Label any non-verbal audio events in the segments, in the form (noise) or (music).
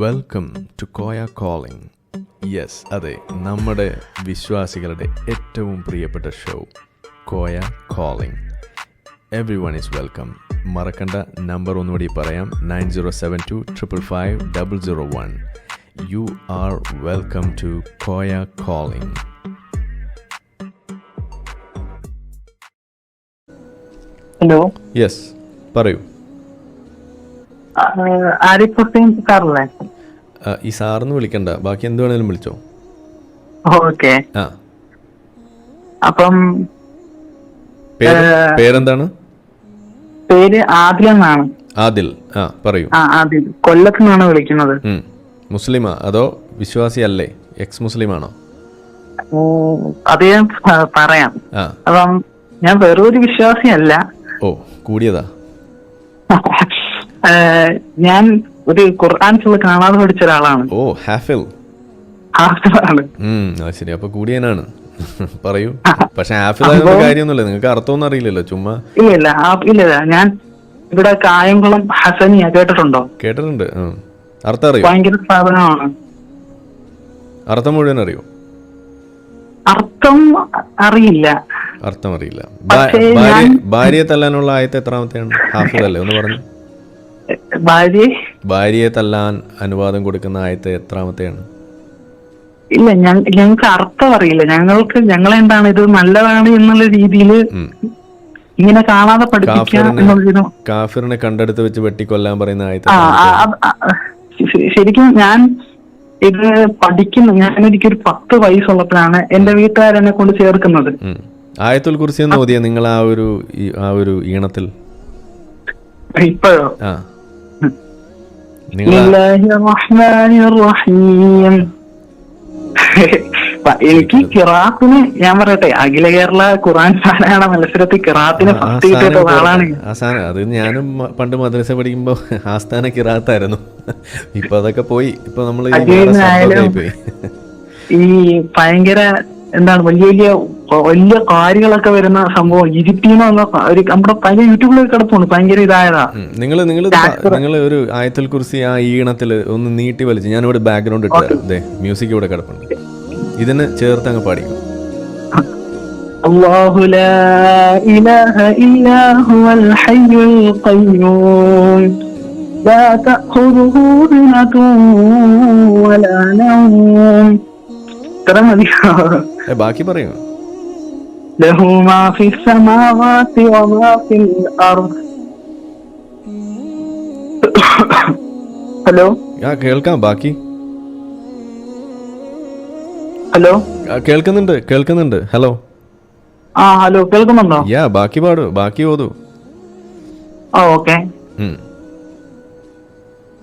Welcome to Koya calling yes അതെ നമ്മുടെ വിശ്വാസികളുടെ ഏറ്റവും പ്രിയപ്പെട്ട show Koya calling everyone is is വെൽക്കം മറക്കണ്ട നമ്പർ ഒന്നുകൂടി പറയാം nine zero seven two triple five double zero one. You are welcome to Koya calling hello yes പറയൂ. ആരിഫ് ഹുസൈൻ സാറല്ലേ? ഈ സാറിന്ന് വിളിക്കണ്ട. ബാക്കി എന്ത് വേണേലും വിളിച്ചോ? ഓക്കെ. ആ. അപ്പം പേര് പേരെന്താണ്? പേര് ആദിൽ എന്നാണ്. ആദിൽ. ആ പറയൂ. ആ ആദിൽ. കൊല്ലത്ത് നിന്നാണ് വിളിക്കുന്നത്. മുസ്ലിമാ? അതോ വിശ്വാസി അല്ലേ? എക്സ് മുസ്ലിമാണോ? അത് ഞാൻ പറയാം. അപ്പം ഞാൻ വെറൊരു വിശ്വാസിയല്ല. ഓ കൂടിയതാ. ഞാൻ ഒരു ഖുർആൻ ഫുള്ള് കാണാതെ പഠിച്ച ഒരാളാണ്. ഓ ഹാഫിൽ. അത് ശരി. അപ്പൊ കൂടിയനാണ്. (laughs) പറയൂ. പക്ഷെ ആയതുകൊണ്ട് കാര്യമൊന്നുമില്ല. നിങ്ങൾക്ക് അർത്ഥമൊന്നും അറിയില്ലല്ലോ ചുമ്മാ. ഇല്ല ഇല്ല ഇല്ല ഞാൻ ഇവിടെ കായംകുളം ഹസനിയ കേട്ടിട്ടുണ്ടോ? കേട്ടിട്ടുണ്ട്. അർത്ഥം അറിയോ? ഭയങ്കര സ്ഥാപനമാണ്. അർത്ഥം മുഴുവൻ അറിയോ? അർത്ഥം അറിയില്ല. അർത്ഥം അറിയില്ല. ഭാര്യ ഭാര്യയെ തല്ലാനുള്ള ആയത്തെ എത്രാമത്തെയാണ്? ഹാഫിൽ അല്ലേ ഒന്ന് പറഞ്ഞു. ഭാര്യ ഭാര്യയെ തല്ലാൻ അനുവാദം കൊടുക്കുന്ന ആയത്ത് എത്രാമത്തെയാണ്? ഇല്ല ഞങ്ങൾക്ക് അർത്ഥം അറിയില്ല. ഞങ്ങൾക്ക് ഞങ്ങൾ എന്താണ് ഇത് നല്ലതാണ് എന്നുള്ള രീതിയിൽ ഇങ്ങനെ കാണാതെ പഠിപ്പിക്കുക കാഫിറിനെ കണ്ടെടുത്ത് വെച്ച് വെട്ടിക്കൊല്ലാൻ പറയുന്ന ആയത്തെ ശരിക്കും ഞാൻ ഇത് പഠിക്കുന്ന. ഞാൻ എനിക്കൊരു പത്ത് വയസ്സുള്ളപ്പോഴാണ് എന്റെ വീട്ടുകാരെന്നെ കൊണ്ട് ചേർക്കുന്നത്. ആയത്തുൽ കുറിച്ച് ഓതിയ നിങ്ങൾ ആ ഒരു ആ ഒരു ഈണത്തിൽ? ഇപ്പോഴോ? (laughs) എനിക്ക് കിറാത്തിന് ഞാൻ പറയട്ടെ അഖില കേരള ഖുറാൻ സാധനമാണ് മത്സരത്തിൽ കിറാത്തിന് ഫസ്റ്റ് ആളാണ്. അത് ഞാനും പണ്ട് മദ്രസ പഠിക്കുമ്പോ (laughs) ആസ്ഥാന കിറാത്തായിരുന്നു. (laughs) ഇപ്പൊ അതൊക്കെ പോയി ഇപ്പൊ നമ്മൾ ഈ ഭയങ്കര എന്താണ് വലിയ വലിയ വലിയ കാര്യങ്ങളൊക്കെ വരുന്ന സംഭവം ഇരിപ്പീന്ന് വന്ന ഒരു നമ്മുടെ പല യൂട്യൂബിലൊക്കെ കിടപ്പുണ്ട് ഭയങ്കര ഇതായതാ നിങ്ങൾ നിങ്ങൾ നിങ്ങൾ ഒരു ആയത്തുൽ കുറിച്ച് ആ ഈണത്തിൽ ഒന്ന് നീട്ടി വലിച്ച് ഞാനിവിടെ ബാക്ക്ഗ്രൗണ്ട് ഇട്ട് അതെ മ്യൂസിക് ഇവിടെ കിടപ്പുണ്ട് ഇതിന് ചേർത്ത് അങ്ങ് പാടിക്കും الله لا إله إلا هو الحي القيوم لا تأخذه سنة ولا نوم ഇത്ര മതി ഏ ബാക്കി പറയൂ له ما في السماوات وما في الأرض ഹലോ ആ കേൾക്കാം ബാക്കി ഹലോ ആ, കേൾക്കുന്നുണ്ട് കേൾക്കുന്നുണ്ട് ഹലോ ആ ഹലോ കേൾക്കുന്നുണ്ടോ യാ ബാക്കി പാടൂ ബാക്കി ഓതൂ ആ ഓക്കെ ഉം.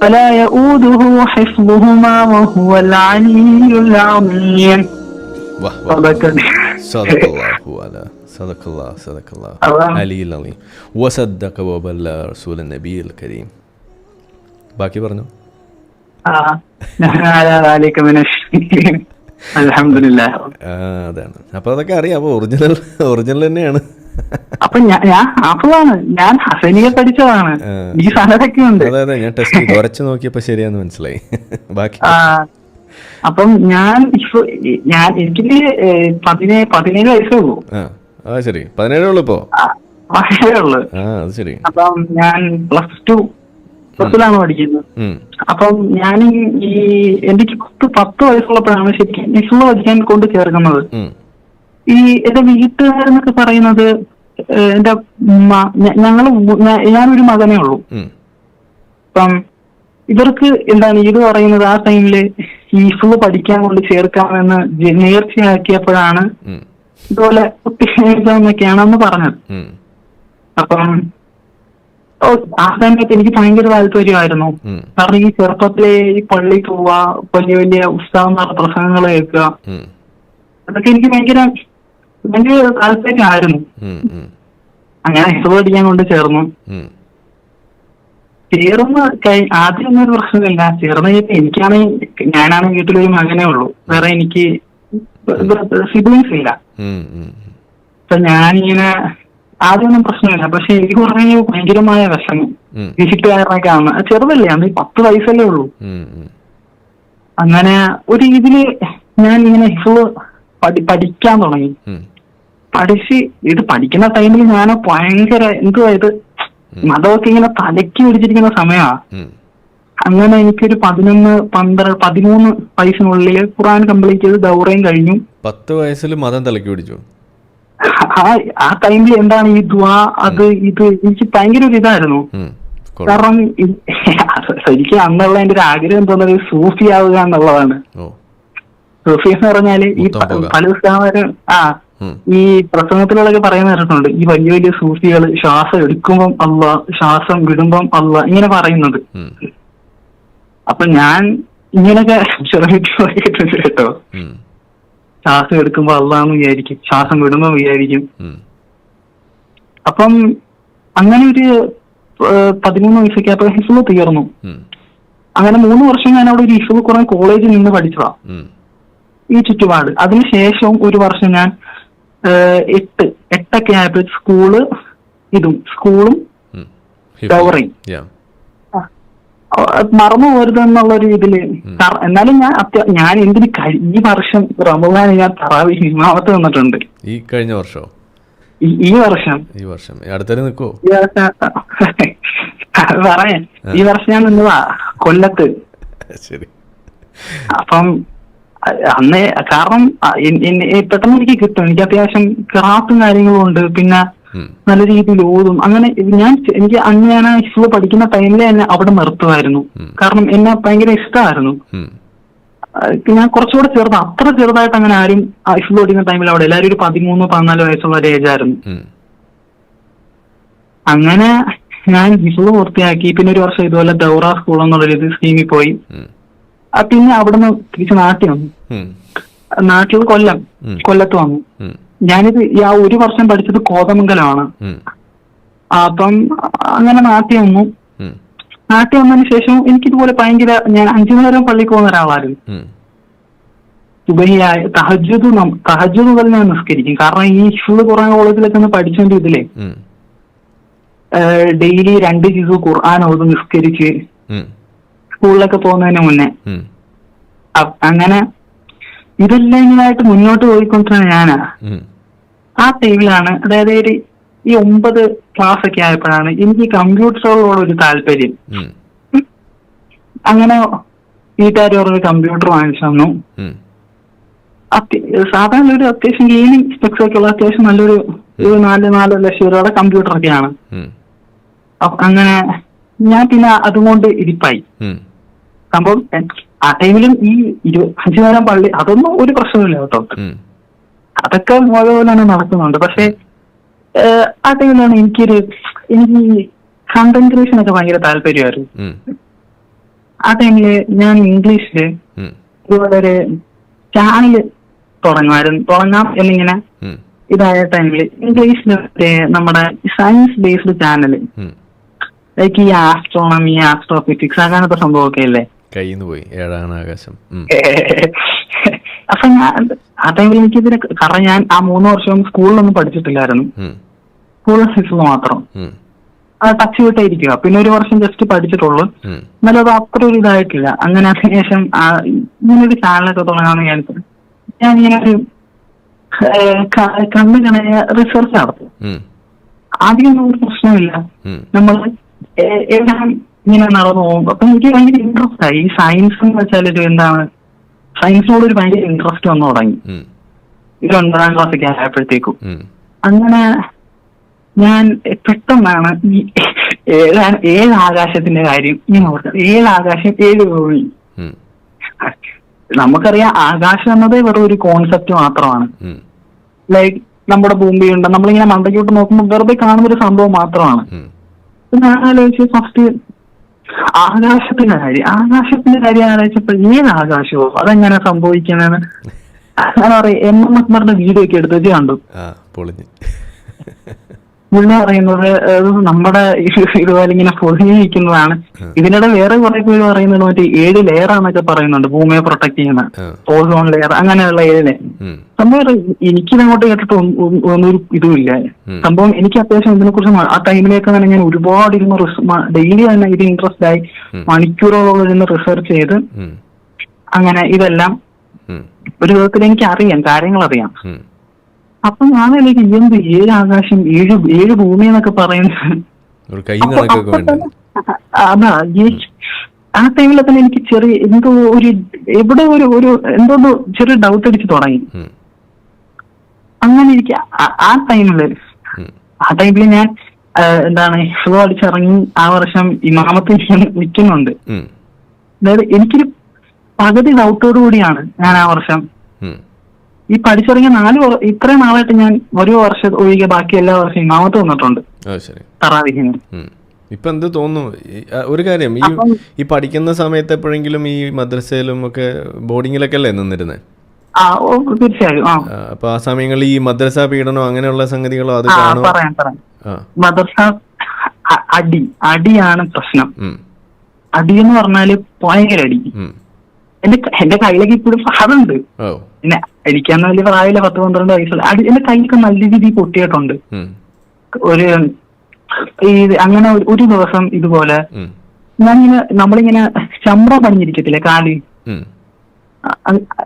ولا يؤوده حفظهما وهو العلي العظيم വാഹ് വാഹ് صدق സദഖല്ലാഹു അല സദഖല്ലാഹ് സദഖല്ലാഹ് അതാണ്. അലിയിൽ അലീം വസദ്ദഖ വബല്ല റസൂല നബിയിൽ കരീം ബാക്കി പറഞ്ഞു آه. نحن على ذلك من الشاكرين الحمد لله ആ, അതാണ് അപ്പൊ അതൊക്കെ അറിയാം അപ്പൊ ഒറിജിനൽ ഒറിജിനൽ തന്നെയാണ് അപ്പൊ ഞാൻ ഞാൻ ഞാൻ ഹസനിയെ പഠിച്ചതാണ്. ഈ സാധനമൊക്കെ ഉണ്ട് അതെ ഞാൻ ടെസ്റ്റ് ഉരച്ചു നോക്കിയപ്പോ ശരിയാന്ന് മനസ്സിലായി. (laughs) ബാക്കി. അപ്പം ഞാൻ ഞാൻ എനിക്ക് പതിനേഴ് പതിനേഴ് വയസ്സേ ഉള്ളൂ. ആ. ശരി. പതിനേഴേ ഉള്ളൂ ഇപ്പോ? വയസ്സേ ഉള്ളു. ശരി. അപ്പം ഞാൻ പ്ലസ് ടു പ്ലസിലാണ് പഠിക്കുന്നത്. അപ്പം ഞാൻ ഈ എനിക്ക് പത്ത് പത്ത് വയസ്സുള്ളപ്പോഴാണ് ശരിക്കും നിഫ്ല പഠിക്കാൻ കൊണ്ട് ചേർക്കുന്നത്. ഈ എന്റെ വീട്ടുകാരെന്നൊക്കെ പറയുന്നത് എന്റെ ഞങ്ങൾ ഞാനൊരു മകനേ ഉള്ളൂ. അപ്പം ഇവർക്ക് എന്താണ് ഇത് പറയുന്നത് ആ ടൈമിൽ ഈ ഫുള്ള് പഠിക്കാൻ കൊണ്ട് ചേർക്കാമെന്ന് നേർച്ചയാക്കിയപ്പോഴാണ് ഇതുപോലെ ഇതുപോലെ അന്ന് പറഞ്ഞത്. അപ്പം ആ സമയത്ത് എനിക്ക് ഭയങ്കര താല്പര്യമായിരുന്നു. കാരണം ഈ ചെറുപ്പത്തിലെ ഈ പള്ളി പോവുക വലിയ വലിയ ഉത്സാഹം പ്രസംഗങ്ങൾ കേൾക്കുക. അതൊക്കെ എനിക്ക് ഭയങ്കര ഭയങ്കര താല്പര്യമായിരുന്നു അങ്ങനെ ഹിഫ്ള് പഠിക്കാൻ കൊണ്ട് ചേർന്നു. ചേർന്ന് ആദ്യമൊന്നും ഒരു പ്രശ്നമില്ല. ചേർന്ന് കഴിഞ്ഞപ്പോ എനിക്കാണെങ്കിൽ ഞാനാണ് വീട്ടിലൊരു മകനേ ഉള്ളൂ. വേറെ എനിക്ക് സിബ്ലിങ്സ് ഇല്ല. അപ്പൊ ഞാനിങ്ങനെ ആദ്യമൊന്നും പ്രശ്നമില്ല. പക്ഷെ എനിക്ക് പറഞ്ഞു ഭയങ്കരമായ വിഷമം. ഉം, വീട്ടുകാരനൊക്കെ ആണ് ചെറുതല്ലേ അന്ന് പത്ത് വയസ്സല്ലേ ഉള്ളൂ. അങ്ങനെ ഒരു ഇതിൽ ഞാൻ ഇങ്ങനെ ഹിഫ്ള് പഠിക്കാൻ തുടങ്ങി. പഠിച്ച് ഇത് പഠിക്കുന്ന ടൈമിൽ ഞാൻ ഭയങ്കര എന്തുവാ ഇത്? മതമൊക്കെ ഇങ്ങനെ തലക്കി പിടിച്ചിരിക്കുന്ന സമയമാ അങ്ങനെ എനിക്കൊരു പതിനൊന്ന് പന്ത്രണ്ട് പതിമൂന്ന് വയസ്സിനുള്ളിൽ ഖുറാൻ കംപ്ലീറ്റ് ചെയ്ത് ദൗറയും കഴിഞ്ഞു. പത്ത് വയസ്സിൽ മതം തലക്കി പിടിച്ചു? ആ ആ ടൈമിൽ എന്താണ് ഈ ദ്വാ അത് ഇത് എനിക്ക് ഭയങ്കര ഒരു ഇതായിരുന്നു. കാരണം ശരിക്കും അന്നുള്ള എന്റെ ഒരു ആഗ്രഹം തോന്നുന്നത് സൂഫി ആവുക എന്നുള്ളതാണ്. സൂഫി എന്ന് പറഞ്ഞാൽ ഈ പല ഇസ്ലാമരും ആ ഈ പ്രസംഗത്തിലൊക്കെ പറയുന്ന കേട്ടിട്ടുണ്ട് ഈ വലിയ വലിയ സൂഫികൾ ശ്വാസം എടുക്കുമ്പം അല്ല ശ്വാസം വിടുമ്പം അല്ല ഇങ്ങനെ പറയുന്നത്. അപ്പൊ ഞാൻ ഇങ്ങനെയൊക്കെ ശ്രമിച്ചു നോക്കിയിട്ടുണ്ട് കേട്ടോ ശ്വാസം എടുക്കുമ്പോ അള്ളാന്ന് വിചാരിക്കും ശ്വാസം വിടുമ്പോ വിചാരിക്കും. അപ്പം അങ്ങനെ ഒരു പതിമൂന്ന് വയസ്സൊക്കെ അപ്പൊ ഹിസ്ബ് തീർന്നു. അങ്ങനെ മൂന്ന് വർഷം ഞാൻ അവിടെ ഒരു ഹിസ്ബ് കുറെ കോളേജിൽ നിന്ന് പഠിച്ചതാ. ഈ ചുറ്റുപാട്. അതിനുശേഷം ഒരു വർഷം ഞാൻ എട്ട് എട്ടൊക്കെ ആയപ്പോ സ്കൂൾ ഇതും സ്കൂളും ടവറിങ്. മറന്നു പോരുത് എന്നുള്ള ഒരു ഇതിൽ. എന്നാലും ഞാൻ ഞാൻ എന്തിന് കഴിഞ്ഞ ഈ വർഷം റമദാൻ ഞാൻ തറാവി ഇമാമത്ത് വന്നിട്ടുണ്ട് ഈ കഴിഞ്ഞ വർഷോ? ഈ- ഈ വർഷം. ഈ വർഷം. അടുത്തന്നെ നിൽക്കോ ഈ വർഷം അത് പറയാൻ ഈ വർഷം ഞാൻ നിന്നതാ കൊല്ലത്ത്. ശരി. അപ്പം അന്ന് കാരണം പെട്ടെന്ന് എനിക്ക് കിട്ടും. എനിക്ക് അത്യാവശ്യം ക്രാഫ്റ്റും കാര്യങ്ങളും ഉണ്ട്. പിന്നെ നല്ല രീതിയിൽ ഓതും അങ്ങനെ ഞാൻ എനിക്ക് അന്ന് ഞാൻ ആ പഠിക്കുന്ന ടൈമിൽ എന്നെ അവിടെ നിർത്തുമായിരുന്നു. കാരണം എന്നെ ഭയങ്കര ഇഷ്ടമായിരുന്നു ഞാൻ കുറച്ചുകൂടെ ചെറുത്. അത്ര ചെറുതായിട്ട് അങ്ങനെ ആരും ആ പഠിക്കുന്ന ടൈമിൽ അവിടെ എല്ലാവരും ഒരു പതിമൂന്ന് പതിനാല് വയസ്സുള്ള ഒരു ഏജായിരുന്നു അങ്ങനെ ഞാൻ ഹിഫ്ള് പൂർത്തിയാക്കി. പിന്നെ ഒരു വർഷം ഇതുപോലെ ദൗറ സ്കൂൾ എന്നുള്ളൊരു ഇത് സ്കീമിൽ പോയി. പിന്നെ അവിടുന്ന് തിരിച്ച് നാട്ടിൽ വന്നു. നാട്ടിൽ കൊല്ലം. കൊല്ലത്ത് വന്നു. ഞാനിത് ഈ ആ ഒരു വർഷം പഠിച്ചത് കോതമംഗലമാണ്. അപ്പം അങ്ങനെ നാട്ടിൽ വന്നു. നാട്ടി നാട്ടിൽ വന്നതിന് ശേഷം എനിക്കിതുപോലെ ഭയങ്കര ഞാൻ അഞ്ചു നേരം പള്ളിക്ക് പോകുന്ന ഒരാളായിരുന്നു. സുബഹിയായ തഹജുദ് തഹജുദ് മുതൽ ഞാൻ നിസ്കരിക്കും. കാരണം ഈ ഫുള്ള് ഖുർആൻ കോളേജിലൊക്കെ ഒന്ന് പഠിച്ചോണ്ട് ഇതിലേ ഡെയിലി രണ്ട് ജിസു ഖുർആൻ ഓത് നിസ്കരിച്ച് സ്കൂളിലൊക്കെ പോകുന്നതിന് മുന്നേ. അങ്ങനെ ഇതെല്ലാം ഇങ്ങനായിട്ട് മുന്നോട്ട് പോയിക്കൊണ്ടിരുന്ന ഞാനാ. ആ ടൈമിലാണ് അതായത് ഒരു ഈ ഒമ്പത് ക്ലാസ് ഒക്കെ ആയപ്പോഴാണ് എനിക്ക് കമ്പ്യൂട്ടറുകളോട് ഒരു താല്പര്യം. അങ്ങനെ വീട്ടുകാർ ഓർമ്മ കമ്പ്യൂട്ടർ വാങ്ങിച്ചു തന്നു. സാധാരണ ഒരു അത്യാവശ്യം ഗെയിമിംഗ് സ്പെക്സ് ഒക്കെ ഉള്ള അത്യാവശ്യം നല്ലൊരു ഒരു നാല് നാല് ലക്ഷം രൂപയുടെ കമ്പ്യൂട്ടർ ഒക്കെയാണ് അങ്ങനെ ഞാൻ പിന്നെ അതുകൊണ്ട് ഇരിപ്പായി. സംഭവം ആ ടൈമിലും ഈ ഇരു അഞ്ചു നേരം പള്ളി അതൊന്നും ഒരു പ്രശ്നമില്ല കേട്ടോ. അതൊക്കെ മുഴുവനാണ് നടക്കുന്നുണ്ട് പക്ഷെ ആ ടൈമിലാണ് എനിക്കൊരു എനിക്ക് കണ്ടന്റ് ക്രിയേഷൻ ഒക്കെ ഭയങ്കര താല്പര്യമായിരുന്നു. ആ ടൈമിൽ ഞാൻ ഇംഗ്ലീഷിൽ ഇതുപോലെ ഒരു ചാനൽ തുടങ്ങുമായിരുന്നു. തുടങ്ങാം എന്നിങ്ങനെ ഇതായ ടൈമിൽ ഇംഗ്ലീഷിൽ നമ്മുടെ സയൻസ് ബേസ്ഡ് ചാനൽ. ലൈക്ക് ഈ ആസ്ട്രോണമി ആസ്ട്രോഫിസിക്സ് അങ്ങനത്തെ സംഭവമൊക്കെ ഇല്ലേ? കയ്യിൽ നിന്ന് പോയി. ഏഴാണ് ആകാശം. (laughs) അപ്പൊ ഞാൻ ആ ടൈമിൽ എനിക്ക് ഇതിനെ കാരണം ഞാൻ ആ മൂന്ന് വർഷം സ്കൂളിലൊന്നും പഠിച്ചിട്ടില്ലായിരുന്നു. സ്കൂൾ സ്കൂളിൽ സിക്സ് മാത്രം. ടച്ച് വിട്ടേ ഇരിക്കുക പിന്നെ ഒരു വർഷം ജസ്റ്റ് പഠിച്ചിട്ടുള്ളൂ. എന്നാലും അത് അത്ര ഒരു ഇതായിട്ടില്ല. അങ്ങനെ അതിനുശേഷം ഇങ്ങനൊരു ചാനലൊക്കെ തുടങ്ങാമെന്ന് ഞാൻ ഞാൻ ഇങ്ങനെ ഒരു കണ്ണു കണയ റിസർച്ച് നടത്തും. ആദ്യമൊന്നും ഒരു പ്രശ്നമില്ല. നമ്മൾ നമ്മൾ എല്ലാം ഇങ്ങനെ നടന്നു പോകും അപ്പൊ എനിക്ക് ഭയങ്കര ഇൻട്രസ്റ്റ് ആയി. ഈ സയൻസ് എന്ന് വെച്ചാൽ ഒരു എന്താണ് സയൻസിനോട് ഒരു ഭയങ്കര ഇൻട്രസ്റ്റ് വന്നു തുടങ്ങി. ഒരു ഒൻപതാം ക്ലാസ് ഒക്കെ ആയപ്പോഴത്തേക്കും. അങ്ങനെ ഞാൻ പെട്ടെന്നാണ് ഈ ഏതാണ് ഏത് ആകാശത്തിന്റെ കാര്യം ഞാൻ ഓർത്തത്. ഏത് ആകാശം ഏത് ഭൂമി. നമുക്കറിയാം ആകാശം എന്നത് വെറും ഒരു കോൺസെപ്റ്റ് മാത്രമാണ്. ലൈക്ക് നമ്മുടെ ഭൂമിയുണ്ട്. നമ്മളിങ്ങനെ മണ്ടയ്ക്കോട്ട് നോക്കുമ്പോൾ വെറുതെ കാണുന്ന ഒരു സംഭവം മാത്രമാണ്. ഞാൻ ആലോചിച്ച് ഫസ്റ്റ് ആകാശത്തിന്റെ കാര്യം. ആകാശത്തിന്റെ കാര്യം ആലോചിച്ചപ്പോൾ ഏത് ആകാശമോ? അതെങ്ങനെ സംഭവിക്കണെന്ന്. അങ്ങനെ പറയും എം എം അക്ബറിന്റെ വീഡിയോ ഒക്കെ എടുത്തിട്ട് കണ്ടു. പുള്ളി പറയുന്നത് നമ്മുടെ ഇത് ഇതുപോലെ ഇങ്ങനെ പൊതിഞ്ഞിരിക്കുന്നതാണ് ഇതിനിടെ വേറെ കുറെ പേര് പറയുന്നത് മറ്റേ ഏഴ് ലെയർ ആണെന്നൊക്കെ പറയുന്നുണ്ട് ഭൂമിയെ പ്രൊട്ടക്ട് ചെയ്യുന്ന. ഓസോൺ ലെയർ അങ്ങനെയുള്ള ഏഴ് ലെയർ സംഭവം എനിക്കിതങ്ങോട്ട് കേട്ടിട്ട് ഒന്നും- ഒന്നും- ഒന്നും ഇതുമില്ല. സംഭവം എനിക്ക് അത്യാവശ്യം ഇതിനെ കുറിച്ച് ആ ടൈമിലേക്ക് തന്നെ ഞാൻ ഒരുപാട് ഇരുന്ന് ഡെയിലി തന്നെ ഇത് ഇൻട്രസ്റ്റ് ആയി. മണിക്കൂറോളം ഇരുന്ന് റിസർച്ച് ചെയ്ത് അങ്ങനെ ഇതെല്ലാം ഒരു വിധത്തിൽ എനിക്ക് അറിയാം കാര്യങ്ങൾ അറിയാം. അപ്പൊ ഞാൻ എനിക്ക് എന്ത് ഏഴ് ആകാശം ഏഴ് ഏഴ് ഭൂമി എന്നൊക്കെ പറയുന്നത്? അതാ ആ ടൈമിൽ തന്നെ എനിക്ക് ചെറിയ എന്തോ ഒരു എവിടെ ഒരു ഒരു എന്തോ ചെറിയ ഡൗട്ട് അടിച്ച് തുടങ്ങി. അങ്ങനെ എനിക്ക് ആ- ടൈമിൽ ടൈമിൽ. ആ ടൈമിൽ ഞാൻ എന്താണ് ഫ്ലോ അടിച്ചിറങ്ങി ആ വർഷം ഇമാമത്ത് നിൽക്കുന്നുണ്ട്. അതായത് എനിക്കൊരു പകുതി ഡൗട്ടോടു കൂടിയാണ് ഞാൻ ആ വർഷം. ഈ പഠിച്ചിറങ്ങിയ നാല് ഇത്രയും നാളായിട്ട് ഞാൻ ഒരു വർഷം ഒഴികെ ബാക്കി എല്ലാ വർഷവും ഇമാമത്ത് വന്നിട്ടുണ്ട്. തറാവിഹിന്. ഇപ്പൊ എന്ത് തോന്നുന്നു? ഒരു കാര്യം ഈ ഈ പഠിക്കുന്ന സമയത്ത് എപ്പോഴെങ്കിലും ഈ മദ്രസയിലും ഒക്കെ ബോർഡിങ്ങിലൊക്കെ അല്ലേ നിന്നിരുന്നത് തീർച്ചയായും അപ്പൊ ആ സമയങ്ങളിൽ ഈ മദ്രസ പീഡനോ അങ്ങനെയുള്ള സംഗതികളോ അത് പറയാം പറയാം. ആ. അടി അടിയാണ് പ്രശ്നം. അടി എന്ന് പറഞ്ഞാൽ ഭയങ്കര അടി. എന്റെ എന്റെ കയ്യിലേക്ക് ഇപ്പോഴും ഫാറുണ്ട് പിന്നെ എനിക്കന്ന് വലിയ പ്രായമില്ല പത്ത് പന്ത്രണ്ട് വയസ്സുള്ള അടി എന്റെ കൈയൊക്കെ നല്ല രീതിയിൽ പൊട്ടിയിട്ടുണ്ട്. ഒരു ഈ അങ്ങനെ ഒരു- ദിവസം ഇതുപോലെ ഞാൻ ഞാനിങ്ങനെ നമ്മളിങ്ങനെ ചമ്ര പണിഞ്ഞിരിക്കത്തില്ലേ കാൽ?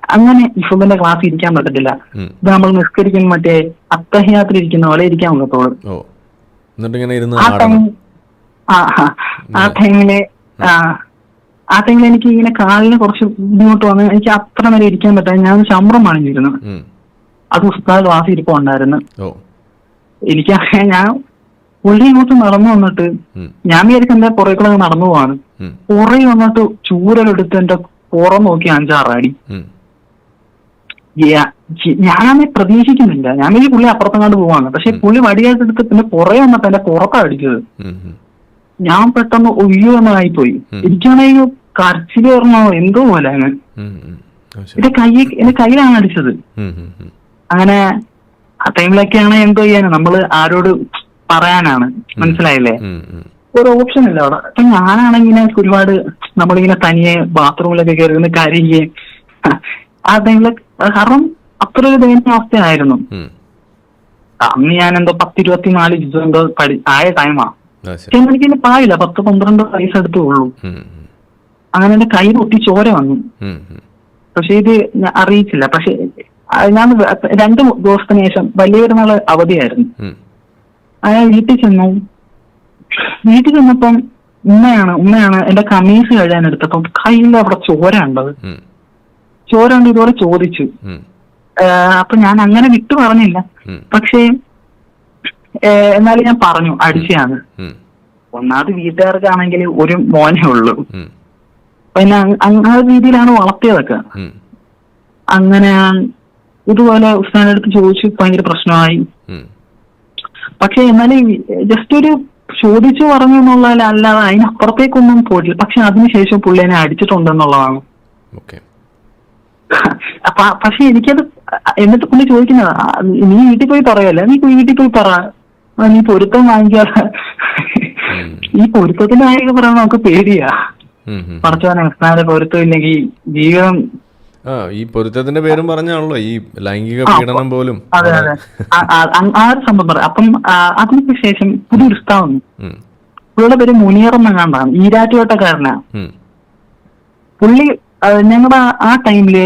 അങ്ങനെ ഇഫുബിന്റെ ക്ലാസ് ഇരിക്കാൻ പറ്റത്തില്ല. ഇത് നമ്മൾ നിസ്കരിക്കുന്ന മറ്റേ അത്തഹയാത്ര ഇരിക്കുന്ന പോലെ ഇരിക്കാൻ പറ്റത്തോളൂ ആ ടൈം ആ ടൈമിൽ ആ ടൈമിൽ എനിക്ക് ഇങ്ങനെ കാലിന് കുറച്ച് ബുദ്ധിമുട്ട് വന്ന് എനിക്ക് അത്ര നേരം ഇരിക്കാൻ പറ്റാൻ ഞാൻ ശമ്പളം വാങ്ങിയിരുന്നു. അത് ഉസ്താദ് ക്ലാസ് ഇരിപ്പുണ്ടായിരുന്നു. എനിക്ക് ഞാൻ പുള്ളി ഇങ്ങോട്ട് നടന്നു വന്നിട്ട് ഞാൻ വിചാരിക്കും എന്റെ പുറകെ കൂടെ നടന്നു പോവാണ്. പുറകെ വന്നിട്ട് ചൂരലെടുത്ത് എന്റെ പുറം നോക്കി അഞ്ചാറടി ഞാനത് പ്രതീക്ഷിക്കുന്നില്ല. ഞാൻ ഈ പുള്ളി അപ്പുറത്തങ്ങാണ്ട് പോവാണ്. പക്ഷെ പുള്ളി വടിയായിട്ട് എടുത്ത് പിന്നെ പുറകെ വന്നിട്ട് എന്റെ പുറത്താണ് അടിച്ചത്. ഞാൻ പെട്ടെന്ന് ഒയ്യോ പോയി. എനിക്കാണെങ്കിൽ കരച്ചിൽ പറഞ്ഞോ എന്തോ പോലെ അങ്ങ് ഉം. ഉം. ഓ, ശരി. എന്റെ കൈ എന്റെ കയ്യിലാണ് അടിച്ചത്. അങ്ങനെ ആ ടൈമിലൊക്കെയാണ് എന്തോ ചെയ്യാൻ നമ്മൾ ആരോട് പറയാനാണ് മനസ്സിലായില്ലേ. ഒരു ഓപ്ഷൻ ഇല്ല അവിടെ അപ്പൊ ഞാനാണെങ്കിൽ ഒരുപാട് നമ്മളിങ്ങനെ തനിയെ ബാത്റൂമിലൊക്കെ കയറി നിന്ന് കരയുകയും ആ ടൈമിൽ കാരണം അത്ര ഒരു ദയനീയ അവസ്ഥയായിരുന്നു. അന്ന് ഞാൻ എന്തോ പത്തിരുപത്തിനാല് എന്തോ പഠി ആയ ടൈമാ ഇനി പായില്ല. പത്ത് പന്ത്രണ്ട് വയസ്സെടുത്തേ ഉള്ളൂ. അങ്ങനെ എന്റെ കൈ പൊട്ടി ചോര വന്നു. പക്ഷെ ഇത് അറിയിച്ചില്ല. പക്ഷെ ഞാൻ രണ്ടു ദിവസത്തിന് ശേഷം വലിയ പെരുന്നാൾ അവധിയായിരുന്നു. അയാൾ വീട്ടിൽ ചെന്നു. വീട്ടിൽ ചെന്നപ്പം ഉമ്മയാണ് ഉമ്മയാണ് എന്റെ കമീസ് കഴുകാൻ എടുത്തപ്പം കയ്യിൽ അവിടെ ചോര ഉണ്ടത് ചോര ഉണ്ട് ഇതുപോലെ ചോദിച്ചു. അപ്പൊ ഞാൻ അങ്ങനെ വിട്ടു പറഞ്ഞില്ല. പക്ഷേ എന്നാലും ഞാൻ പറഞ്ഞു അടിച്ചാണ്. ഒന്നാമത് വീട്ടുകാർക്കാണെങ്കിൽ ഒരു മോനേ ഉള്ളൂ. പിന്നെ ആ രീതിയിലാണ് വളർത്തിയതൊക്കെ. അങ്ങനെ ഇതുപോലെ ഉസ്താന്റെ അടുത്ത് ചോദിച്ചു ഭയങ്കര പ്രശ്നമായി. പക്ഷെ എന്നാലും ജസ്റ്റ് ഒരു ചോദിച്ചു പറഞ്ഞു എന്നുള്ളതല്ല അല്ലാതെ അതിനപ്പുറത്തേക്കൊന്നും പോയിട്ടില്ല. പക്ഷെ അതിനുശേഷം പുള്ളി എന്നെ അടിച്ചിട്ടുണ്ടെന്നുള്ളതാണ്. പക്ഷെ എനിക്കത് എന്നിട്ട് പുള്ളി ചോദിക്കുന്നത് നീ വീട്ടിൽ പോയി പറയല്ലേ? നീ വീട്ടിൽ പോയി പറ. നീ പൊരുത്തം വാങ്ങിക്കാതെ. ഈ പൊരുത്തത്തിന്റെ കാര്യമൊക്കെ പറയാൻ നമുക്ക് പേടിയാ. പടച്ചവന. പഠിച്ചവനെ ഉസ്താന്റെ പൊരുത്തം ഇല്ലെങ്കിൽ ജീവിതം ആ ഈ പൊരുത്തത്തിന്റെ പേരും പറഞ്ഞാണല്ലോ ഈ ലൈംഗിക പീഡനം പോലും. അതെ അതെ. ആ- ഒരു സംഭവം പറയാം അപ്പം അതിനൊക്കെ അതിനു ശേഷം പുതിയൊരു ഉം. പുള്ളിയുടെ പേര് കണ്ടാണ് ഈരാറ്റുവട്ടക്കാരനാ പുള്ളി ഞങ്ങളുടെ ആ ടൈമിൽ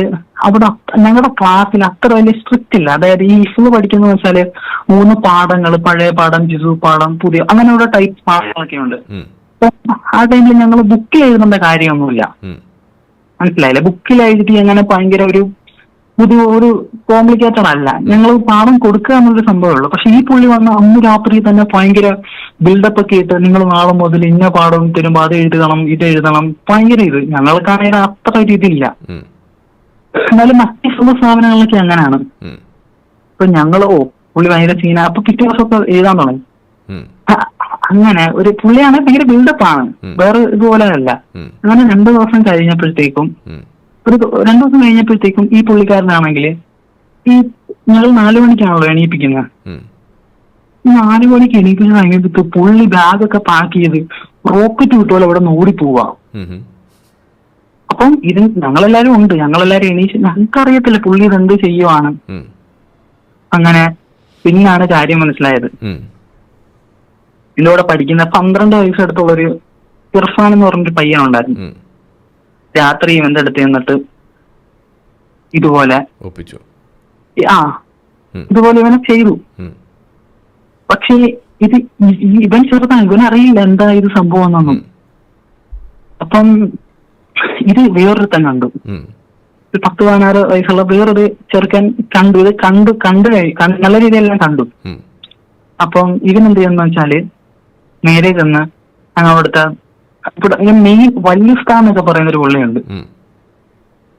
അവിടെ ഞങ്ങളുടെ ക്ലാസ്സിൽ അത്ര വലിയ സ്ട്രിക്റ്റ് ഇല്ല. അതായത് ഈ ഇസ്ലു പഠിക്കുന്ന വെച്ചാൽ മൂന്ന് പാഠങ്ങൾ പഴയ പാഠം ജിസു പാഠം പുതിയ അങ്ങനെയുള്ള ടൈപ്പ് പാഠങ്ങളൊക്കെ ഉണ്ട്. ആ ടൈമിൽ ഞങ്ങൾ ബുക്കിൽ എഴുതേണ്ട കാര്യമൊന്നുമില്ല. മനസ്സിലായില്ലേ? ബുക്കിൽ എഴുതി അങ്ങനെ ഭയങ്കര ഒരു പുതിയ ഒരു കോംപ്ലിക്കേറ്റഡ് അല്ല. ഞങ്ങൾ പാഠം കൊടുക്കുക എന്നൊരു സംഭവമേ ഉള്ളൂ. പക്ഷെ ഈ പുള്ളി വന്ന അന്ന് രാത്രി തന്നെ ഭയങ്കര ബിൽഡപ്പ് ഒക്കെ ഇട്ട് നിങ്ങൾ നാളെ മുതൽ ഇന്ന പാഠം തരുമ്പോൾ അത് എഴുതണം ഇത് എഴുതണം ഭയങ്കര ഇത്. ഞങ്ങൾക്കാണെങ്കിൽ അത്ര ഒരു ഇതില്ല. എന്നാലും മറ്റ് സ്വന്തം സ്ഥാപനങ്ങളിലൊക്കെ അങ്ങനെയാണ്. ഇപ്പൊ ഞങ്ങൾ ഓ പുള്ളി ഭയങ്കര സീന അപ്പൊ പിറ്റേ ദിവസമൊക്കെ എഴുതാൻ തുടങ്ങി. അങ്ങനെ ഒരു പുള്ളിയാണ് ഭയങ്കര ബിൽഡപ്പ് ആണ്. വേറെ ഇതുപോലെ അല്ല. അങ്ങനെ രണ്ടു ദിവസം കഴിഞ്ഞപ്പോഴത്തേക്കും ഒരു രണ്ടു ദിവസം കഴിഞ്ഞപ്പോഴത്തേക്കും ഈ പുള്ളിക്കാരനാണെങ്കിൽ ഈ ഞങ്ങൾ നാലു മണിക്കാണല്ലോ എണീപ്പിക്കുന്നത്. നാലു മണിക്ക് എണീപ്പിച്ച സമയത്ത് പുള്ളി ബാഗൊക്കെ പാക്ക് ചെയ്ത് റോക്കറ്റ് വിട്ടുപോലെ അവിടെ നിന്ന് ഓടിപ്പോവാ. അപ്പം ഇത് ഞങ്ങളെല്ലാരും ഉണ്ട്. ഞങ്ങളെല്ലാരും എണീച്ച് ഞങ്ങൾക്കറിയത്തില്ല പുള്ളി ഇത് എന്ത് ചെയ്യുവാണ്. അങ്ങനെ പിന്നാണ് കാര്യം മനസ്സിലായത്. ഇതിലൂടെ പഠിക്കുന്ന പന്ത്രണ്ട് വയസ്സെടുത്തുള്ള ഒരു ഇർഫാൻ എന്ന് പറഞ്ഞൊരു പയ്യൻ ഉണ്ടായിരുന്നു ഉം. രാത്രി ഇവന്റെ അടുത്ത് ചെന്നിട്ട് ഇതുപോലെ ആ ഇതുപോലെ ഇവനെ ചെയ്തു. പക്ഷേ ഇത് ഇവൻ ചെറുതാണ്. ഇവനറിയില്ല എന്താ ഇത് സംഭവം എന്നൊന്നും. അപ്പം ഇത് വേറൊരുത്തൻ കണ്ടു ഉം. ഒരു പത്ത് പതിനാറ് വയസ്സുള്ള വേറൊരു ചെറുക്കൻ കണ്ടു. ഇത് കണ്ടു കണ്ടു കഴിഞ്ഞു. കണ്ട് നല്ല രീതിയിലെല്ലാം കണ്ടു. അപ്പം ഇവനെന്ത് ചെയ്യുന്ന വെച്ചാൽ നേരെ ചെന്ന് അങ്ങ് അവിടുത്തെ ഇവിടെ മെയിൻ വല്യുസ്ത എന്നൊക്കെ പറയുന്ന ഒരു പുള്ളിയുണ്ട്.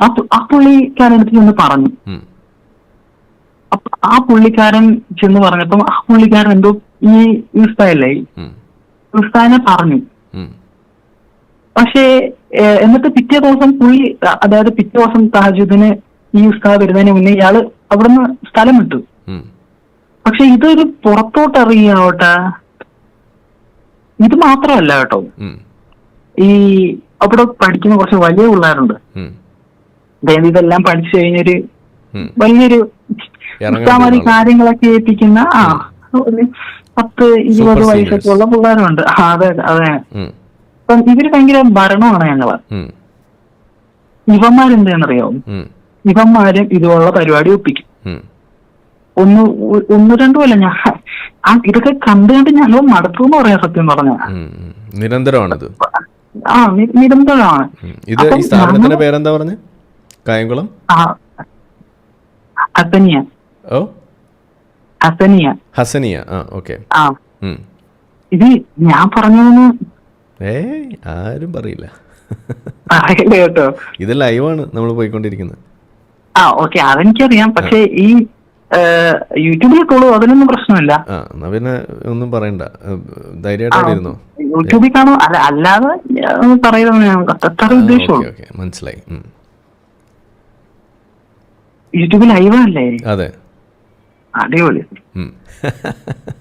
ആ പു- ആ പുള്ളിക്കാരൻ അടുത്ത് ചെന്ന് പറഞ്ഞു. അപ്പൊ ആ പുള്ളിക്കാരൻ ചെന്ന് പറഞ്ഞപ്പം ആ പുള്ളിക്കാരൻ എന്തോ ഈ ഉസ്തായല്ലേ ഉസ്താനെ പറഞ്ഞു. പക്ഷേ എന്നിട്ട് പിറ്റേ ദിവസം പുള്ളി അതായത് പിറ്റേ ദിവസം താജുദിന് ഈ ഉസ്താദ് വരുന്നതിന് മുന്നേ ഇയാൾ അവിടുന്ന് സ്ഥലം വിട്ടു. പക്ഷെ ഇതൊരു പുറത്തോട്ട് ഇറങ്ങിയാവട്ടെ ഇത് മാത്രമല്ല കേട്ടോ. ഈ അവിടെ പഠിക്കുന്ന കുറച്ച് വലിയ പിള്ളേരുണ്ട്. അതായത് ഇതെല്ലാം പഠിച്ചു കഴിഞ്ഞൊരു വലിയൊരു ഇഷ്ടമാതിരി കാര്യങ്ങളൊക്കെ ഏൽപ്പിക്കുന്ന ആ പത്ത് ഇരുപത് വയസ്സൊക്കെ. ഉള്ള പിള്ളേരുണ്ട്. അതെ അതെ. അപ്പം ഇവർ ഭയങ്കര ഭരണമാണ് ഞങ്ങൾ. ഇവന്മാരെന്താണെന്നറിയോ. ഇവന്മാരും ഇതുപോലുള്ള പരിപാടി ഒപ്പിക്കും. ഒന്ന് ഒന്ന് രണ്ടും അല്ല ഞാൻ ആ ഇതൊക്കെ കണ്ടു കണ്ട് ഞങ്ങൾ മടുത്തു എന്ന് പറയാം സത്യം പറഞ്ഞ. ഉം. ആ നിരന്തരമാണ്. ഇത് ഈ സ്ഥാപനത്തിന്റെ പേരെന്താ പറഞ്ഞ? കായംകുളം? അസനിയ ഓ? അസനിയ ഹസനിയ. ആ ഓക്കെ. ആ. ഇത് ഞാൻ പറഞ്ഞതെന്ന് ഏയ് ആരും പറയില്ല. കേട്ടോ. ഇത് ലൈവാണ് നമ്മൾ പോയിക്കൊണ്ടിരിക്കുന്നത് ആ ഓക്കെ അതെനിക്കറിയാം. പക്ഷേ ഈ യൂട്യൂബിൽ ഇട്ടോളൂ അതിനൊന്നും പ്രശ്നമില്ല. പിന്നെ ഒന്നും പറയണ്ട. ധൈര്യമായിട്ടായിരുന്നു യൂട്യൂബിൽ കാണോ. അല്ല അല്ലാതെ പറയുന്നത് ഉദ്ദേശമുള്ളൂ മനസ്സിലായി. യൂട്യൂബിൽ ലൈവാണല്ലേ? അതെ. അടിപൊളി. (laughs)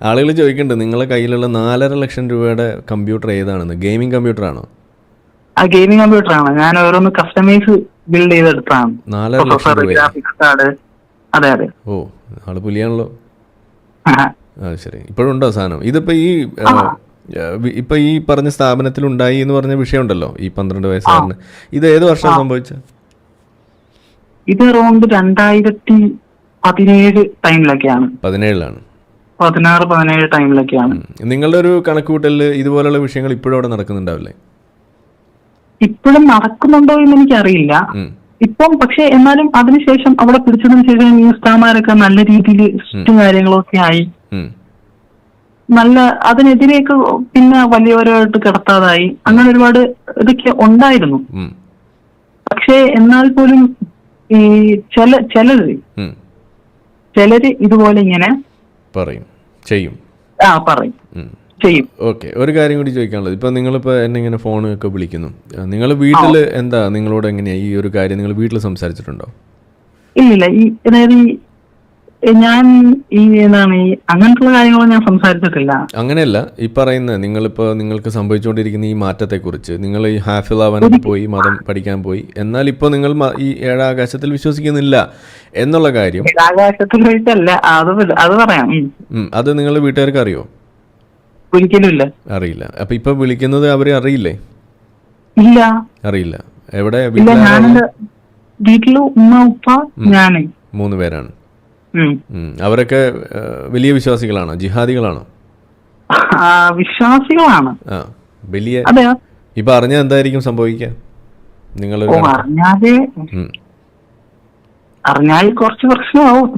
ആളുകൾ ചോദിക്കുന്നുണ്ട് നിങ്ങളെ കയ്യിലുള്ള നാലര ലക്ഷം രൂപയുടെ കമ്പ്യൂട്ടർ ഏതാണെന്ന്? ഗെയിമിംഗ് കമ്പ്യൂട്ടർ ആണോ? ആ ഗെയിമിംഗ് കമ്പ്യൂട്ടർ ആണ്. ഞാൻ ഓരോന്ന് കസ്റ്റമൈസ് ബിൽഡ് ചെയ്തെടുത്താണ് നാലര ലക്ഷം ഗ്രാഫിക്സ് കാർഡ് അതെ അതെ. ഓ ആൾ പുലിയാണല്ലോ. ആ. ശരി. ഇപ്പോഴുണ്ടോ സാധനം? ഇതിപ്പോ ഈ ഇപ്പൊ ഈ പറഞ്ഞ സ്ഥാപനത്തിൽ ഉണ്ടായി എന്ന് പറഞ്ഞ വിഷയമുണ്ടല്ലോ ഈ പന്ത്രണ്ട് വയസ്സാണ് ഇത് ഏത് വർഷം സംഭവിച്ച ഇത് അറൗണ്ട് രണ്ടായിരത്തി പതിനേഴ് ടൈമിലൊക്കെയാണ് പതിനേഴിലാണ്. പതിനാറ് പതിനേഴ് ടൈമിലൊക്കെയാണ്. നിങ്ങളുടെ ഒരു കണക്കുകൂട്ടലിൽ ഇതുപോലുള്ള വിഷയങ്ങൾ ഇപ്പോഴും അവിടെ നടക്കുന്നുണ്ടാവില്ലേ? ഇപ്പോഴും നടക്കുന്നുണ്ടോ എന്ന് എനിക്കറിയില്ല. ഇപ്പം പക്ഷെ എന്നാലും അതിനുശേഷം അവിടെ പിടിച്ചതിന് ശേഷം ന്യൂസ് താമാരൊക്കെ നല്ല രീതിയിൽ കാര്യങ്ങളൊക്കെ ആയി. നല്ല അതിനെതിരെയൊക്കെ പിന്നെ വലിയവരായിട്ട് കിടത്താതായി. അങ്ങനെ ഒരുപാട് ഇതൊക്കെ ഉണ്ടായിരുന്നു. പക്ഷേ എന്നാൽ പോലും ഈ ചില ചിലര്. ചിലര് ഇതുപോലെ ഇങ്ങനെ പറയും. ചെയ്യും. ആ പറയും. ചെയ്യും. ഓക്കെ ഒരു കാര്യം കൂടി ചോദിക്കാനുള്ളത്. ഇപ്പൊ നിങ്ങളിപ്പോ എന്നെ ഇങ്ങനെ ഫോണൊക്കെ വിളിക്കുന്നു. നിങ്ങൾ വീട്ടിൽ എന്താ നിങ്ങളോട് എങ്ങനെയാ ഈ ഒരു കാര്യം നിങ്ങൾ വീട്ടിൽ സംസാരിച്ചിട്ടുണ്ടോ? ഇല്ലില്ല ഈ അതായത് ഈ ഞാൻ ഈ എന്താണ് ഈ അങ്ങനത്തുള്ള ഞാൻ സംസാരിച്ചിട്ടില്ല. അങ്ങനെയല്ല ഈ പറയുന്ന നിങ്ങളിപ്പോ നിങ്ങൾക്ക് സംഭവിച്ചുകൊണ്ടിരിക്കുന്ന ഈ മാറ്റത്തെ കുറിച്ച് നിങ്ങൾ ഈ ഹാഫിലാവാനൊക്കെ പോയി മതം പഠിക്കാൻ പോയി എന്നാൽ ഇപ്പോൾ നിങ്ങൾ മ- ഈ ഏഴാകാശത്തിൽ വിശ്വസിക്കുന്നില്ല. എന്നുള്ള കാര്യം അത് പറയാം. അത് നിങ്ങളുടെ വീട്ടുകാർക്ക് അറിയോ ഒരിക്കലും അറിയില്ല. അപ്പൊ ഇപ്പൊ വിളിക്കുന്നത് അവരെ അറിയില്ലേ? ഇല്ല. അറിയില്ല. എവിടെ? വീട്ടിൽ ഉമ്മ ഉപ്പ ഞാൻ. മൂന്ന് പേരാണ്. അവരൊക്കെ വലിയ വിശ്വാസികളാണോ? ജിഹാദികളാണോ? വിശ്വാസികളാണ്. വലിയ ഇപ്പൊ അറിഞ്ഞാൽ എന്തായിരിക്കും സംഭവിക്കാൻ നിങ്ങൾ അറിഞ്ഞാൽ കുറച്ച് പ്രശ്നമാവും.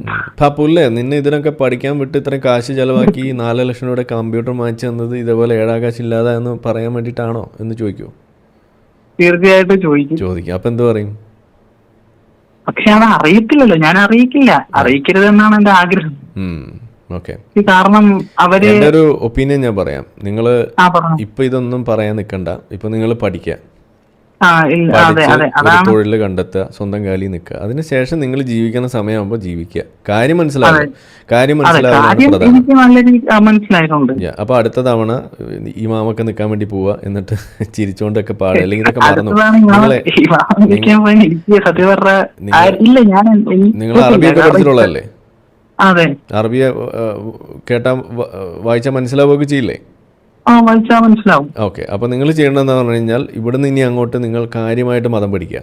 പുല്ലേ നിന്നെ ഇതിനൊക്കെ പഠിക്കാൻ വിട്ട് ഇത്രയും കാശ് ചെലവാക്കി നാല് ലക്ഷം രൂപയുടെ കമ്പ്യൂട്ടർ വാങ്ങിച്ചു തന്നത് ഇതേപോലെ ഏഴാകാശം ഇല്ലാതെ എന്ന് പറയാൻ വേണ്ടിട്ടാണോ എന്ന് ചോദിക്കൂ. തീർച്ചയായിട്ടും ചോദിക്കും. ചോദിക്കും. അപ്പൊ എന്ത് പറയും? പക്ഷെ അത് അറിയത്തില്ലല്ലോ. ഞാൻ അറിയിക്കില്ല. അറിയിക്കരുതെന്നാണ് എന്റെ ആഗ്രഹം. കാരണം അവർ ഒരു ഒപ്പീനിയൻ ഞാൻ പറയാം. നിങ്ങൾ ഇപ്പൊ ഇതൊന്നും പറയാൻ നിക്കണ്ട. ഇപ്പൊ നിങ്ങൾ പഠിക്കുക തൊഴിൽ കണ്ടെത്തുക സ്വന്തം കാലിൽ നിൽക്കുക. അതിനുശേഷം നിങ്ങൾ ജീവിക്കുന്ന സമയമാകുമ്പോൾ ജീവിക്കുക. കാര്യം മനസ്സിലാവും കാര്യം Yeah, അപ്പൊ അടുത്ത തവണ ഈ മാമൊക്കെ നിൽക്കാൻ വേണ്ടി പോവാ എന്നിട്ട് (laughs) ചിരിച്ചോണ്ടൊക്കെ പാടുക അല്ലെങ്കിൽ ഇതൊക്കെ മറന്നു നിങ്ങൾ- അറബിയൊക്കെ പഠിച്ചിട്ടുള്ളതല്ലേ? അറബിയെ കേട്ടാ വായിച്ചാൽ മനസ്സിലാവുകയൊക്കെ ചെയ്യില്ലേ? ആ വായിച്ചാ മനസ്സിലാവും. ഓക്കെ അപ്പൊ നിങ്ങൾ ചെയ്യേണ്ടതെന്ന് പറഞ്ഞു കഴിഞ്ഞാൽ ഇവിടുന്ന് ഇനി അങ്ങോട്ട് നിങ്ങൾ കാര്യമായിട്ട് മതം പഠിക്കുക.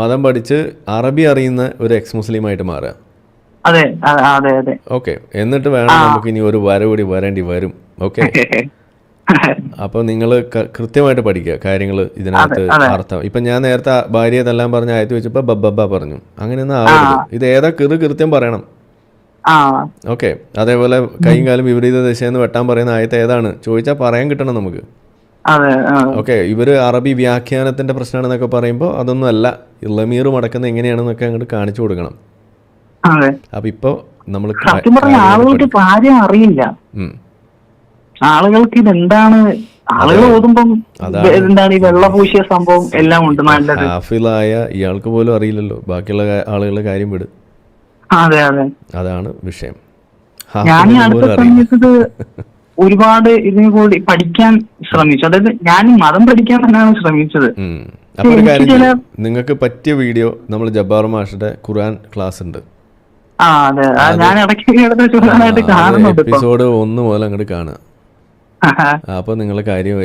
മതം പഠിച്ച് അറബി അറിയുന്ന ഒരു എക്സ് മുസ്ലിം ആയിട്ട് മാറുക. അതെ അതെ അതെ. ഓക്കെ എന്നിട്ട് വേണം നമുക്ക് ഇനി ഒരു വര കൂടി വരേണ്ടി വരും. ഓക്കെ? (laughs) അപ്പൊ നിങ്ങൾ കൃത്യമായിട്ട് പഠിക്കുക കാര്യങ്ങൾ ഇതിനകത്ത്. അർത്ഥം. ഇപ്പൊ ഞാൻ നേരത്തെ ഭാര്യയെ തല്ലാൻ പറഞ്ഞ ആയത്ത് വെച്ചപ്പോ ബബ്ബ പറഞ്ഞു. അങ്ങനെയൊന്നും ആവരുത്. ഇത് ഏതാ കൃത് കൃത്യം പറയണം. ഓക്കെ. അതേപോലെ കൈയും കാലും വിപരീത ദിശയെന്ന് വെട്ടാൻ പറയുന്ന ആയത്തെ ഏതാണ്? ചോദിച്ചാൽ പറയാൻ കിട്ടണം നമുക്ക്. ഓക്കെ ഇവർ അറബി വ്യാഖ്യാനത്തിന്റെ പ്രശ്നമാണെന്നൊക്കെ പറയുമ്പോൾ അതൊന്നും അല്ല. ഇളമീർ മടക്കുന്നത് എങ്ങനെയാണെന്നൊക്കെ അങ്ങോട്ട് കാണിച്ചു കൊടുക്കണം. അപ്പൊ ഇപ്പൊ നമ്മൾ ആളുകൾക്ക് കാര്യം അറിയില്ല. ആളുകൾക്ക് ഇതെന്താണ്? ആളുകൾ ഓതുമ്പം എന്താണ് ഈ സംഭവം എല്ലാം ഉണ്ട്. ഹാഫിലായ ഇയാൾക്ക് പോലും അറിയില്ലല്ലോ. ബാക്കിയുള്ള ആളുകളുടെ കാര്യം വിട്. അതെ അതെ. അതാണ് വിഷയം. ഞാൻ ഈ അടുത്ത സമയത്ത് (laughs) ഒരുപാട് ഇതിനെ കൂടി പഠിക്കാൻ ശ്രമിച്ചു. അതായത് ഞാൻ മതം പഠിക്കാൻ തന്നെയാണ് ശ്രമിച്ചത്. നിങ്ങൾക്ക് പറ്റിയ വീഡിയോ നമ്മൾ ജബ്ബാർ മാഷിന്റെ ഖുർആൻ ക്ലാസ് ഉണ്ട്. ഞാൻ എപ്പിസോഡ് ഒന്ന് മുതൽ അങ്ങോട്ട് കാണുക. അപ്പൊ നിങ്ങൾ കാര്യം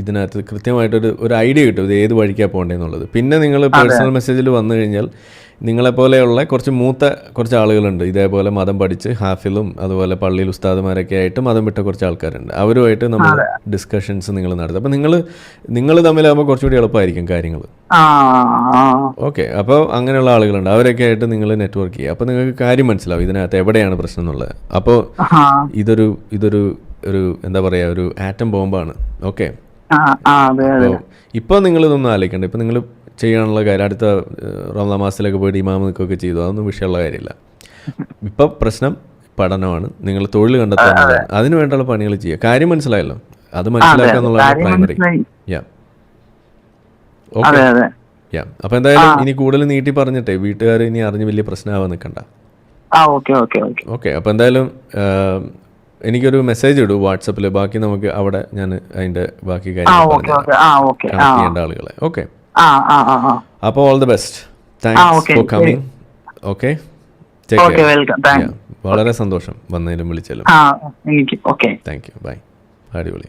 ഇതിനകത്ത് കൃത്യമായിട്ടൊരു ഒരു ഐഡിയ കിട്ടും. ഇത് ഏത് വഴിക്കാണ് പോകേണ്ടതെന്നുള്ളത് പിന്നെ നിങ്ങൾ പേഴ്സണൽ മെസ്സേജിൽ വന്നു കഴിഞ്ഞാൽ നിങ്ങളെപ്പോലെയുള്ള കുറച്ച് മൂത്ത കുറച്ച് ആളുകളുണ്ട്. ഇതേപോലെ മതം പഠിച്ച് ഹാഫിലും അതുപോലെ പള്ളിയിൽ ഉസ്താദുമാരൊക്കെ ആയിട്ട് മതം വിട്ട കുറച്ച് ആൾക്കാരുണ്ട്. അവരുമായിട്ട് നമ്മൾ ഡിസ്കഷൻസ് നിങ്ങൾ നടത്തും. അപ്പൊ നിങ്ങൾ നിങ്ങൾ തമ്മിലാകുമ്പോൾ കുറച്ചുകൂടി എളുപ്പമായിരിക്കും കാര്യങ്ങൾ ഓക്കെ. അപ്പോൾ അങ്ങനെയുള്ള ആളുകളുണ്ട്. അവരൊക്കെ ആയിട്ട് നിങ്ങൾ നെറ്റ്വർക്ക് ചെയ്യുക. അപ്പോൾ നിങ്ങൾക്ക് കാര്യം മനസ്സിലാവും ഇതിനകത്ത് എവിടെയാണ് പ്രശ്നം എന്നുള്ളത്. അപ്പോൾ ഇതൊരു ഇതൊരു ഒരു എന്താ പറയുക ഒരു ആറ്റം ബോംബാണ് ഓക്കെ? ഇപ്പൊ നിങ്ങൾ ഇതൊന്നും ആലോചിക്കണ്ട. ഇപ്പൊ നിങ്ങൾ ചെയ്യാനുള്ള കാര്യം അടുത്ത റമദാൻ മാസത്തിലൊക്കെ പോയിട്ട് ഇമാമ നിൽക്കുകയൊക്കെ ചെയ്തു. അതൊന്നും വിഷയമുള്ള കാര്യമില്ല. ഇപ്പം പ്രശ്നം പഠനമാണ്. നിങ്ങൾ തൊഴിൽ കണ്ടെത്താൻ അതിന് വേണ്ടിയുള്ള പണികൾ ചെയ്യുക. കാര്യം മനസ്സിലായല്ലോ? അത് കാര്യം പ്രൈമറി യാ ഓക്കെ യാ അപ്പോൾ എന്തായാലും ഇനി കൂടുതൽ നീട്ടി പറഞ്ഞിട്ടേ വീട്ടുകാർ ഇനി അറിഞ്ഞ് വലിയ പ്രശ്നമാവാൻ നിൽക്കണ്ട. ഓക്കെ അപ്പൊ എന്തായാലും എനിക്കൊരു മെസ്സേജ് ഇടൂ വാട്സപ്പിൽ ബാക്കി നമുക്ക് അവിടെ ഞാൻ അതിന്റെ ബാക്കി കാര്യങ്ങൾ ചെയ്യേണ്ട ആളുകളെ. ഓക്കെ അപ്പോൾ all the best thanks for coming okay okay welcome thank വളരെ സന്തോഷം വന്നതിലും വിളിച്ചാലും ആ എനിക്ക്. ഓക്കെ താങ്ക് യു ബൈ അടിപൊളി.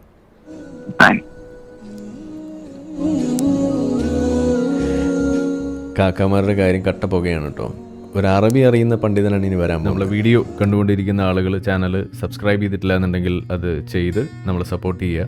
കാക്കമാരുടെ കാര്യം കട്ടപ്പുകയാണ് കേട്ടോ. ഒരു അറബി അറിയുന്ന പണ്ഡിതനാണ് ഇനി വരാൻ നമ്മളെ വീഡിയോ കണ്ടുകൊണ്ടിരിക്കുന്ന ആളുകൾ ചാനൽ സബ്സ്ക്രൈബ് ചെയ്തിട്ടില്ല എന്നുണ്ടെങ്കിൽ അത് ചെയ്ത് നമ്മളെ സപ്പോർട്ട് ചെയ്യുക.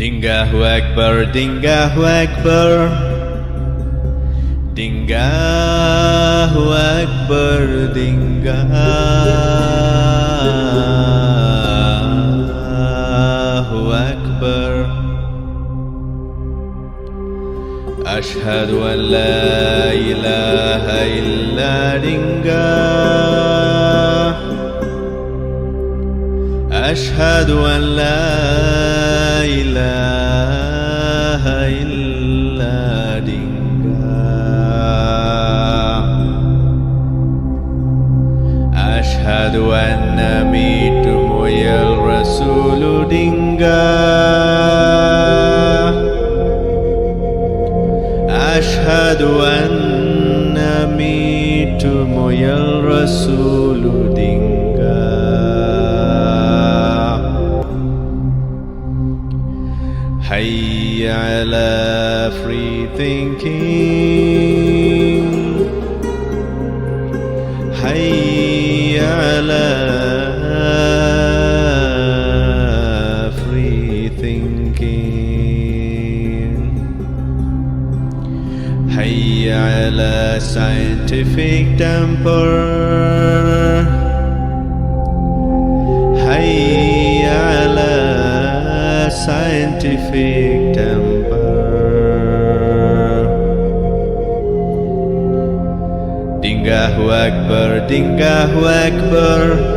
Dingahu Akbar, Dingahu Akbar. Dingahu Akbar, Dingahu Akbar. أشهد أن لا إله إلا دنجاه أشهد أن لا إله إلا دنجاه أشهد أن ميت يا الرسول دنجاه أشهد أن ميت يا الرسول دنجاه على free thinking حي على free thinking حي على scientific temper. Allahu Akbar.